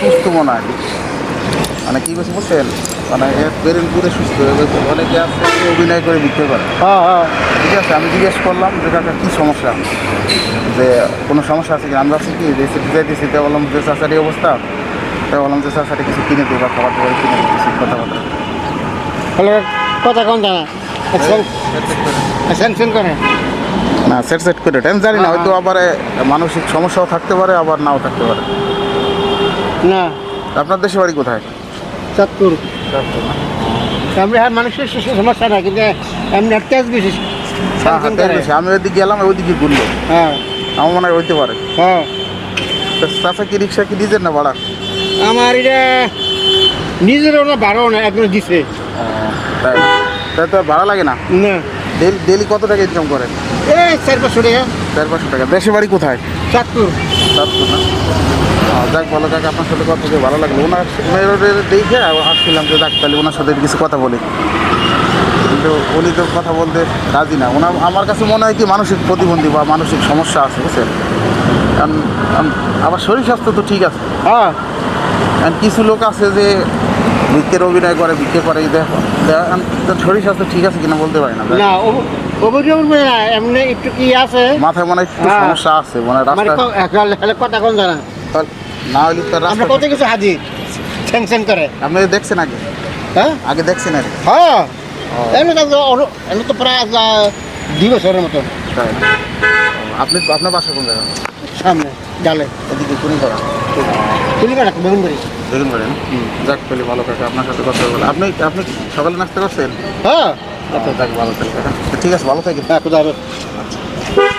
সুস্থ মনে হয়। মানে কি বলছে বুঝছেন? মানে এর ব্রেন পুরো সুস্থ হয়ে গেছে। অনেকে আছে অভিনয় করে বিক্রি করে। হ্যাঁ হ্যাঁ। ঠিক আছে আমি জিজ্ঞেস করলাম যে কাকা কী সমস্যা? যে কোনো সমস্যা আছে কি? আমরা আছি কি যে যাইতেছি তাই বললাম যে চাষারি অবস্থা। তাই বললাম যে চাষারি কিছু কিনে দিই বা খাবার দাবার কিনে দিচ্ছি কথাবার্তা। কথা কোন জানা? স্যাংশন করে। না সেট সেট করে এটা জানি না হয়তো আবার মানসিক সমস্যাও থাকতে পারে আবার নাও থাকতে পারে। না। আপনার দেশে বাড়ি কোথায়? চাঁদপুর। আমরা হ্যাঁ মানুষের সমস্যা না কিন্তু এমনি তেজ বেশি হ্যাঁ হ্যাঁ আমি ওইদিকে গেলাম ওইদিকে ঘুরলো। হ্যাঁ। আমার মনে হয় হইতে পারে। হ্যাঁ। চাষা কি রিক্সা কি ডিজেল না ভাড়া? আমার এটা নিজেরও না বারো না একজন দিছে। তাই। তো ভাড়া লাগে না? না। ডেলি কত টাকা ইনকাম করেন? এই চার পাঁচশো টাকা। চার পাঁচশো টাকা। দেশে বাড়ি কোথায়? চাঁদপুর। চাঁদপুর না যাক ভালো কাকা আপনার সাথে কথা বলে ভালো লাগল। ওনার দেখে আসছিলাম যে যাক তাহলে ওনার সাথে কিছু কথা বলি। কিন্তু উনি তো কথা বলতে রাজি না। ওনার আমার কাছে মনে হয় কি মানসিক প্রতিবন্ধী বা মানসিক সমস্যা আছে বুঝছেন? কারণ কারণ আবার শরীর স্বাস্থ্য তো ঠিক আছে। হ্যাঁ। আর কিছু লোক আছে যে ভিক্ষের অভিনয় করে ভিক্ষে করে দেখো। শরীর স্বাস্থ্য ঠিক আছে কিনা বলতে পারি না। অভিযোগ বলবে না এমনি একটু কি আছে? মাথায় মনে একটু হ্যাঁ। সমস্যা আছে মানে রাস্তা কথা কোন জানা? না হলে তো রাস্তা কত কিছু হাজি? স্যাংশন করে। আপনি দেখছেন আগে? হ্যাঁ? আগে দেখছেন আগে? হ্যাঁ। এমনি তো এমনি তো প্রায় দুই বছরের আপনি আপনার বাসা কোন জায়গা সামনে ডালে। এদিকে কোনি করা দেখুন বলেন যাক পেলে ভালো কাকা আপনার সাথে কথা বলে। আপনি আপনি সকালে নাস্তা করছেন? হ্যাঁ। আচ্ছা যাক ভালো থাকবে ঠিক আছে ভালো থাকেন হ্যাঁ কোথাও